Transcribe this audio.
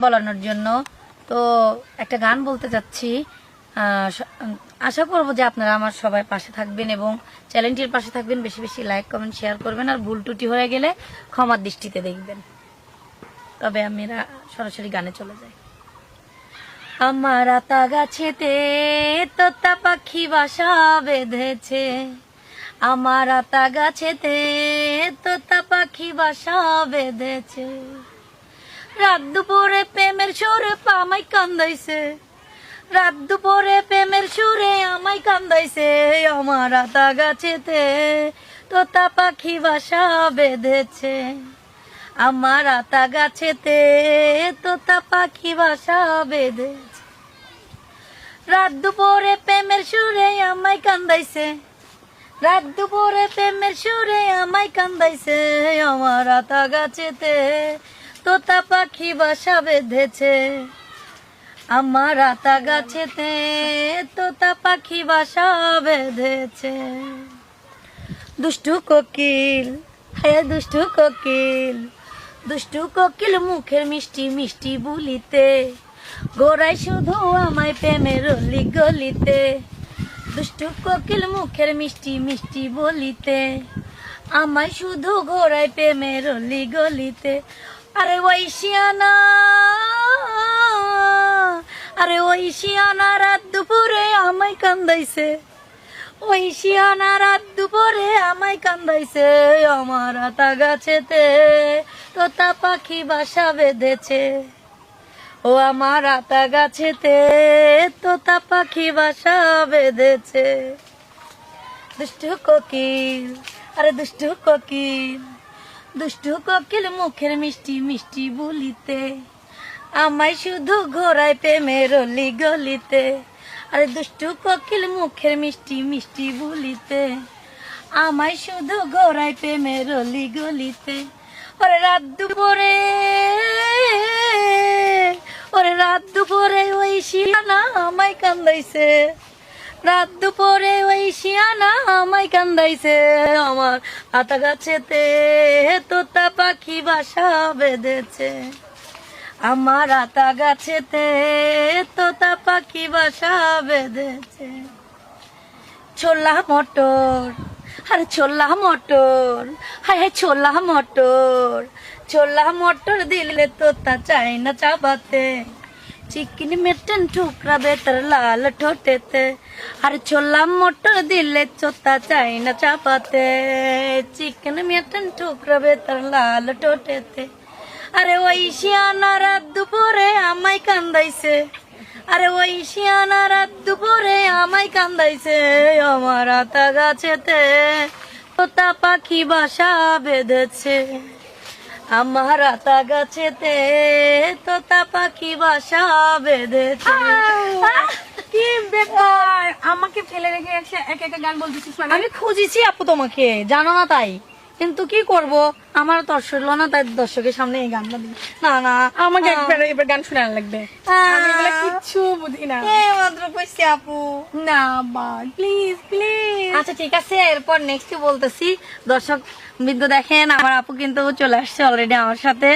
বলানোর জন্য। তো একটা গান বলতে চাচ্ছি। আশা করব যে আপনারা আমার সবাই পাশে থাকবেন এবং চ্যানেলটির পাশে থাকবেন। বেশি বেশি লাইক, কমেন্ট, শেয়ার করবেন আর ভুল ত্রুটি হয়ে গেলে ক্ষমার দৃষ্টিতে দেখবেন। তবে আমি রা- সরাসরি গানে চলে যাই। আমার আতা গাছেতে তোতা পাখি বাসা বেঁধেছে। আমার আতা গাছেতে তোতা পাখি বাসা বেঁধেছে। রাত দুপুরে প্রেমের সুরে আমায় কান্দাইছে। রাত দুপুরে প্রেমের সুরে আমায় কান্দাইছে আমার আতা গাছেতে। তোতা পাখি বাসা বেঁধেছে আমার আতা গাছেতে। তোতা পাখি বাসা বেঁধেছে। রাত দুপুরে প্রেমের সুরে আমায় কান্দাইছে। রাত দুপুরে প্রেমের সুরে আমায় কান্দাইছে আমার আতা গাছেতে। তোতা পাখি বাসা বেঁধেছে আমার আতা গাছেতে তোতা পাখি বাসা বেঁধেছে। দুষ্টু কোকিল হ্যাঁ দুষ্টু কোকিল দুষ্টু কোকিল মুখের মিষ্টি মিষ্টি বুলিতে, গোড়ায় শুধু আমায় প্রেমের অলি গলিতে। দুষ্টু কোকিল মুখের মিষ্টি মিষ্টি বলিতে, আমায় শুধু ঘোড়ায় প্রেমের অলি গলিতে। আরে ওই শিয়ানা, আরে ওই শিয়ানা রাত দুপুরে আমায় কান্দাইছে। ওই শিয়ানা রাত দুপুরে আমায় কান্দাইছে, আমার আতা গাছেতে তোতা পাখি বাসা বেঁধেছে। ও আমার আতা গাছেতে তোতা পাখি বাসা বেঁধেছে। দুষ্টু কোকিল, আরে দুষ্টু কোকিল। দুষ্টু কোকিল মুখের মিষ্টি মিষ্টি বলিতে, আমায় শুধু ঘোরায় প্রেমের অলি গলিতে। আরে দুষ্টু কোকিল মুখের মিষ্টি মিষ্টি বলিতে, আমায় শুধু ঘোরায় প্রেমের অলি গলিতে। ওরে রাত দুপুরে, ওরে রাত দুপুরে ওই শিয়ানা আমায় কান্দাইছে রাত দুপুরে ওই শিয়ানা আমায় কান্দাইছে। আমার আতা গাছেতে তোতা পাখি বাসা বেঁধেছে। আমার আতা গাছেতে তোতা পাখি বাসা বেঁধেছে। ছোলা মটর, আরে ছোলা মটর হায় ছোলা মটর। ছোলা মটর দিলে তোতা চাই না চাবাতে। চিকেন মেটন টুকরা বেতার লাল ঠোঁটেতে আর ছোলা মটর দিলে চোতা চাই না চাপাতে চিকেন মেটন টুকরা বেতার লাল ঠোঁটেতে আরে ওই শিয়ানা রাত দুপুরে আমায় কান্দাইছে আরে ওই শিয়ানা রাত দুপুরে আমায় কান্দাইছে আমার আতা গাছেতে তোতা পাখি বাসা বেঁধেছে আমার আতা গাছেতে তোতা পাখি বাসা বেঁধেছে। কি ব্যাপার? আমাকে ফেলে রেখে এক একটা গান বলতেছিস মানে? আমি খুঁজেছি আপু তোমাকে জানো না তাই? কিন্তু কি করব? আমার দর্শক হলো না তাই দর্শকের সামনে এই গানটা দিই। না না আমাকে একবার এবার গান শোনানো লাগবে। আমি এগুলো কিচ্ছু বুঝি না। এ মাত্র কইছি আপু। না বা প্লিজ প্লিজ আচ্ছা ঠিক আছে এরপর নেক্সট বলতেছি। দর্শক বিন্দু দেখেন আমার আপু কিন্তু চলে আসছে অলরেডি আমার সাথে।